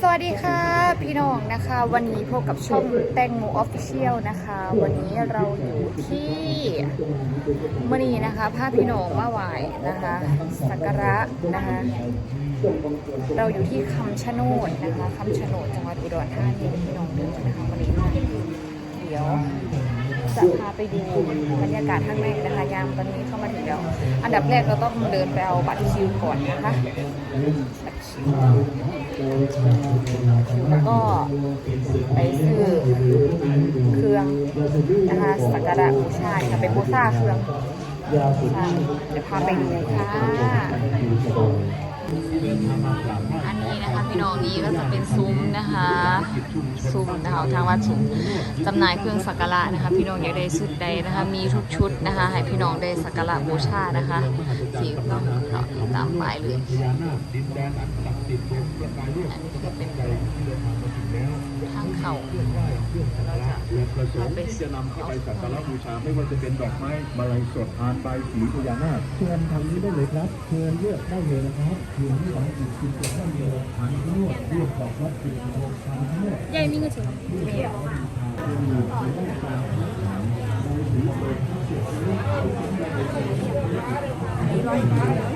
สวัสดีค่ะ พี่น้องนะคะ วันนี้พบกับช่องแตงโมออฟฟิเชียลนะคะ วันนี้เราอยู่ที่มณีนะคะพาพี่น้องมาไหวนะคะสักการะนะคะ เราอยู่ที่คำชะโนดนะคะคำชะโนดจังหวัดอุดรธานีพี่น้องเดินนะคะวันนี้เดี๋ยวจะพาไปดูบรรยากาศข้างในนะคะยามตอนนี้เข้ามาถึงแล้ว อันดับแรกเราต้องเดินไปเอาบัตรคิวก่อนนะคะ แล้วก็ไปซื้อเครื่องนะคะสักการะบูชาค่ะเป็นบูชาเครื่องเดี๋ยวพาไปดูค่ะ พี่น้องนี้ก็จะเป็นซุ้มนะคะซุ้มนะคะทางวัดซุ้มจำหน่ายเครื่องสักการะนะคะ พี่น้องอยากได้ชุดใดนะคะ มีทุกชุดนะคะ ให้พี่น้องได้สักการะบูชานะคะสีต้องเราตามไปเลยอันนี้ก็เป็นทางเขา เราจะประสงค์ที่จะนำเข้าไปสักการะบูชาไม่ว่าจะเป็นดอกไม้มาลัยสดพานใบสีพญานาคเชิญทางนี้ได้เลยครับเชิญเลือกได้เลยนะครับเชิญที่หวังอีกสิบคนได้เลยทางที่นวดเลือกดอกวัดสิบคนทางที่นวดใหญ่มีเงินถึงได้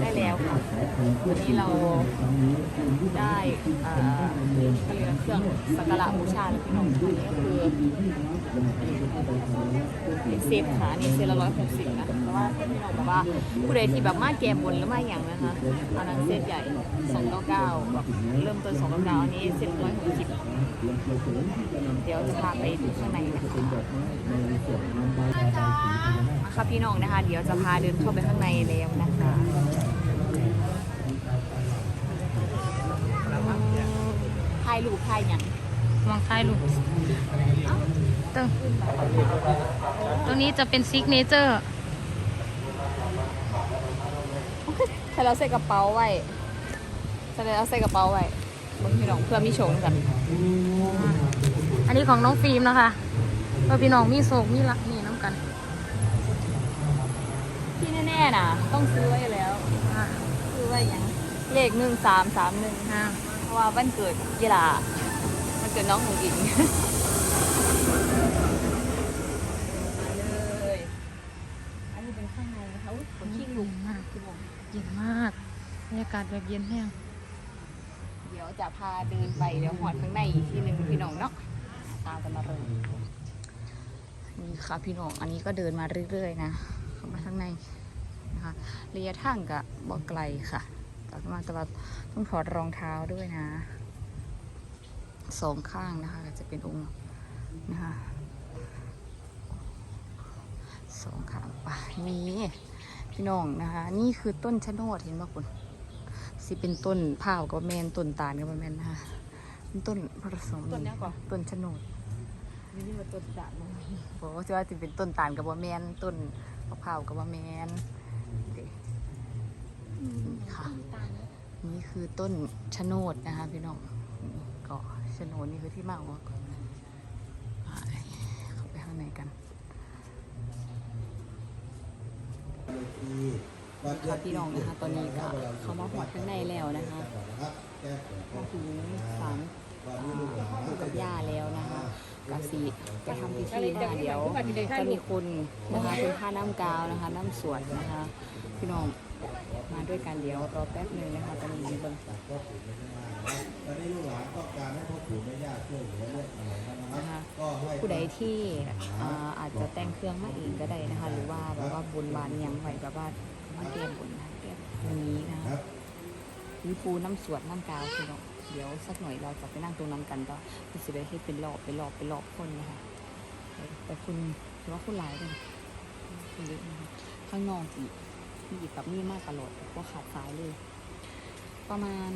ได้แล้วค่ะวันนี้เราได้เครื่องสักการะบูชาแล้วพี่น้องอันนี้ก็คือเป็นเซตค่ะอันนี่เซตละร้อยหกสิบนะเพราะว่าพี่น้องบอกว่าผู้ใดที่แบบมาแก้บนหรือมาอย่างนะคะอันนั้นเซตใหญ่สองเก้าเก้าเริ่มต้นสองเก้าเก้าอันนี้เซตร้อยหกสิบเดี๋ยวจะพาไปดูข้างในนะคะค่ะพี่น้องนะคะ เดี๋ยวจะพาเดินเข้าไปข้างในแล้วนะคะถ่ายรูปถ่ายอย่างมองซ้ายลูกตรงตรงนี้จะเป็นซิกเนเจอร์ใส่เราใส่กระเป๋าไว้ใส่เราใส่กระเป๋าไว้บางพี่น้องเพื่อมีโชงกัน อันนี้ของน้องฟิล์มนะคะเพื่อพี่น้องมีโศกมีละนี่ แน่ๆนะต้องซื้อไว้แล้วอะซื้อไว้อย่างเลขหนึ่งสามสามหนึ่งอะเพราะว่าวันเกิดยีหลามันเกิดน้องหนูอิงเลยอันนี้เป็นข้างในนะคะอุ๊ยคนขี้ลุกมากเย็นมากบรรยากาศแบบเย็นแห้งเดี๋ยวจะพาเดินไปเดี๋ยวหอดข้างในอีกทีหนึ่งพี่น้องเนาะตามกันมาเลยนี่ค่ะพี่น้องอันนี้ก็เดินมาเรื่อยๆนะเข้ามาข้างใน นะคะระยะทางกับบอกไกลค่ะแต่มาแต่ว่าต้องถอดรองเท้าด้วยนะสองข้างนะคะก็จะเป็นองค์นะคะสองข้างไปนี่พี่น้องนะคะ นี่คือต้นชะโนดเห็นไหมคุณสิเป็นต้นพร้าวกับแมนต้นตาลกับแมนนะคะเป็นต้นผสมต้นยังก่อนต้นชะโนดนี่นี่มาต้นจานมั้งบอกว่าจะว่าจะเป็นต้นตาลกับว่าแมนต้นมะพร้าวกับว่าแมนเด็ นี่ค่ะ นี่คือต้นชะโนดนะคะพี่น้องนี่ก็ชะโนดนี่คือที่มาของมันไปเข้าไปข้างในกันค่ะพี่น้องนะคะตอนนี้ก็เขามาหอดข้างในแล้วนะคะมาถึงศาลปู่กับย่าแล้วนะคะกสีไปทำพิธีนะคะเดี๋ยวจะมีคุณนะคะคุณค่าน้ำกาวนะคะ น้ำสวดนะคะ พี่น้อง มาด้วยกันเดี๋ยวรอแป๊บหนึงนะคะตอนนี้เบิ่งตอนนี้ลูกหลานต้องการให้พ่อปู่แม่ย่าช่วยเหลือเรื่องอะไรบ้างนะนะคะก็ให้ผู้ใดที่อ่าอาจจะแต่งเครื่องมาเองก็ได้นะคะ หรือว่าแบบว่าบนบานอิหยังไว้แบบว่ามาเตรียมบนนะเตรียมตรงนี้นะคะครับมีปูน้ำสวดน้ำกาวพี่น้องเดี๋ยวสักหน่อยเราจะไปนั่งตรงนั้นกันก็พี่สิได้ให้เป็นรอบเป็นรอบเป็นรอบคนนะคะแต่คุณถือว่าคุณหลายเลยคุณเยอะนะคะข้างนอกอีก มีอีกกับมีมากตลอดว่าขาดสายเลย ประมาณ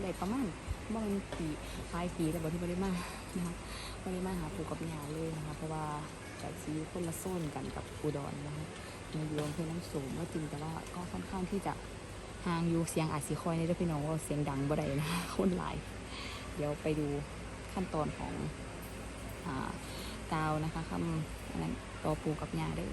ได้ประมาณว่ามันปีปลายปีแต่บอที่บริมานะคะบริมาหาปูกับยาเลยนะคะเพราะว่าจากซีคนละโซนกันกับอุดรนะคะในรวมเพื่อน้ำสูงก็จริงแต่ว่าก็ค่อนข้างที่จะห่างอยู่เสียงอาจสีคอยในเด้อพี่น้องว่าเสียงดังบ่ได้นะคะคนหลาย เดี๋ยวไปดูขั้นตอนของอ่ากาวนะคะคำอันนั้นต่อปูกับยาได้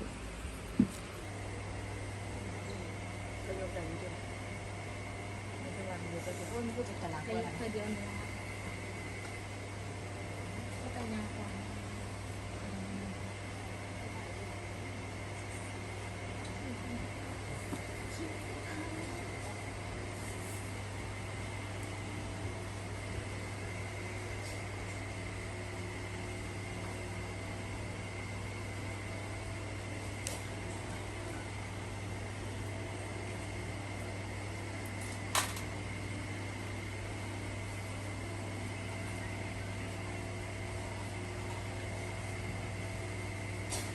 เลยเคยเดียวนี้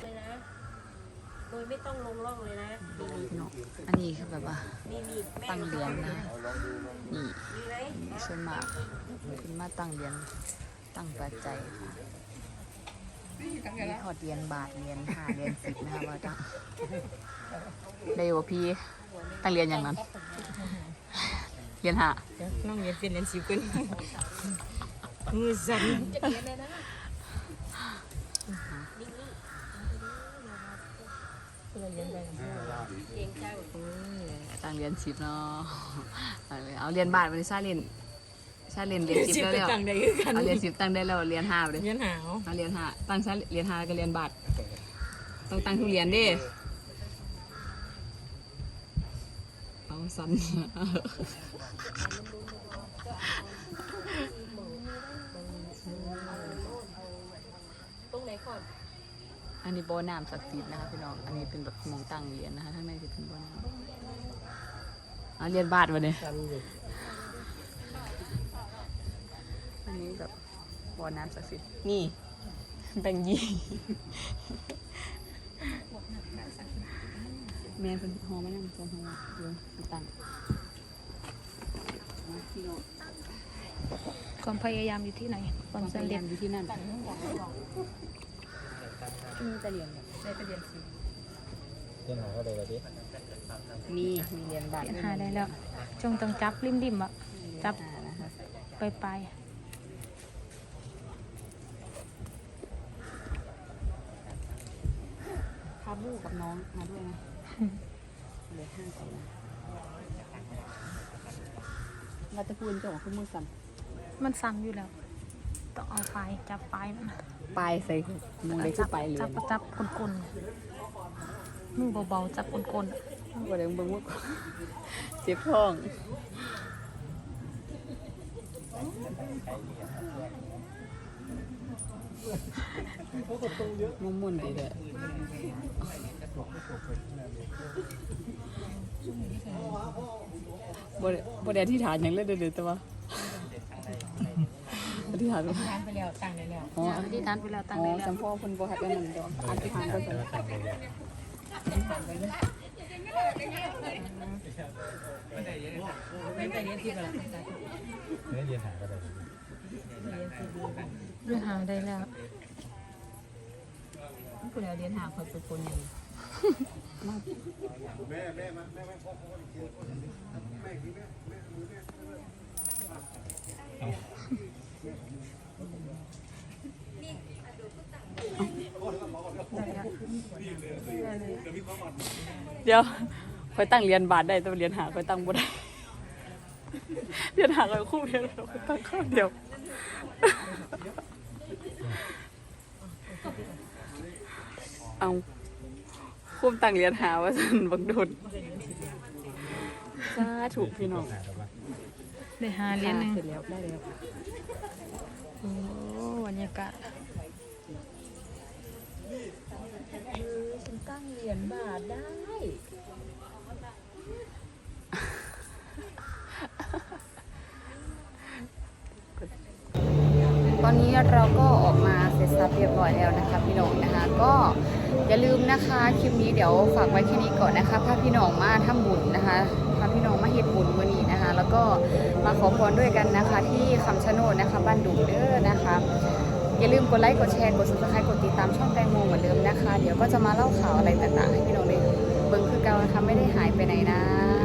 เลยนะโดยไม่ต้องลงร่องเลยนะพี่น้องอันนี้คือแบบว่ามีมีแม่ตั้งเรียนนะ นี่มีไหมส่วนมากขึ้นมาตั้งเรียนตั้งปัจจัยค่ะมีถอดเรียนบาทเรียนหาเรียนสิบนะคะว่าจังได้ว่าพี่ตั้งเรียนอย่างนั้นเรียนหาน้องเรียนเป็นเรียนสิวขึ้น มือสั่นเรียนไปเก่งจังตั้งเรียนสิบเนาะเอาเรียนบาทวันนี้ซาเรียนซาเรียนเรียนสิปแล้วเอาเรียนสิบตั้งได้แล้วเรียนห้าเลยเรียนหาเอาเรียนห้าตั้งซะเรียนห้าแล้วก็เรียนบาทต้องตั้งทุเรียนดิเอาสัน อันนี้โบอน้ำศักดิ์สิทธิ์นะคะพี่น้อง อันนี้เป็นแบบหมองตั้งเหรียญนะคะทั้างในจะเป็นโบอน้ำเอาเรียนบาทวะเนี่ยอันนี้แบบโบอน้ำศักดิ์สิทธิ์ นี่ แบ่งยี่แม่เป็นหอไม่นั่งตรงหัวเดี๋ยวสิตั้งมาพี่น้องความพยายามอยู่ที่ไหนความสำเร็จอยู่ที่นั่น มีแต่เหรียญแบบได้แต่เหรียญสิเส้นหาก็เลยละดิมีมีเหรียญบาทหาได้แล้ว จงต้องจับริมริมๆอะจับอ่านะคะไปไปพาบูกับน้องมาด้วยนะเหลือห้าคนนะเราจะพูดเจ้าของคุณมือสั่นมันสั่นอยู่แล้ว ต้องเอาไปจับไปมันปลายใส่มึงเลยคือปลายเหรียจัญบจับกลนๆมือเบาๆจับกลนบ่ได้เบิ่งว่าเจ็บท้อง มุ่งมุ่นดีเลยบ่ได้บ่ได้อธิษฐานหยังเลยเด้อๆแต่ว่าอ ธิษฐานว่าทานไปแล้วตั้งได้แล้วอ๋อๆที่ทานไปแล้วตั้งอ๋อได้แล้วจำพ่อคุณบ่ฮัดอันนั้นดอกอธิษฐานก็จะไม่ไปเรียนที่ไปแล้ว ไม่เรียนหาก็ได้เรื่องหาได้แล้วคุณเอาเรียนหาคอยเป็นคนอย่าง เดี๋ยวคอยตั้งเรียนบาทได้แต่เรียนหาคอยตั้งบ่ได้เรียนหาคอยคู่เรียนคอยตั้งข้าวเดียวเอาคุ้มตั้งเรียนหาว่าสันบักโดนสาถูกพี่น้อง ได้หาเหรียญหนึ่งเสร็จแล้วได้แล้วโอ้บรรยากาศฉันตั้งเหรียญบาทได้ตอนนี้เราก็ออกมาเสร็จสับเรียบร้อยแล้วนะคะพี่น้องนะคะ ก็อย่าลืมนะคะคลิปนี้เดี๋ยวฝากไว้แค่นี้ก่อนนะคะพาพี่น้องมาทำบุญนะคะพาพี่น้องมาเฮ็ดบุญวันนี้นะคะ แล้วก็มาขอพรด้วยกันนะคะ ที่คำชะโนดนะคะบ้านดุงเด้อนะคะ อย่าลืมกดไลค์กดแชร์กด subscribe กดติดตามช่องแตงโมเหมือนเดิมนะคะ เดี๋ยวก็จะมาเล่าข่าวอะไรต่างๆให้พี่น้องได้เบิ่งคือเก่านะคะไม่ได้หายไปไหนนะ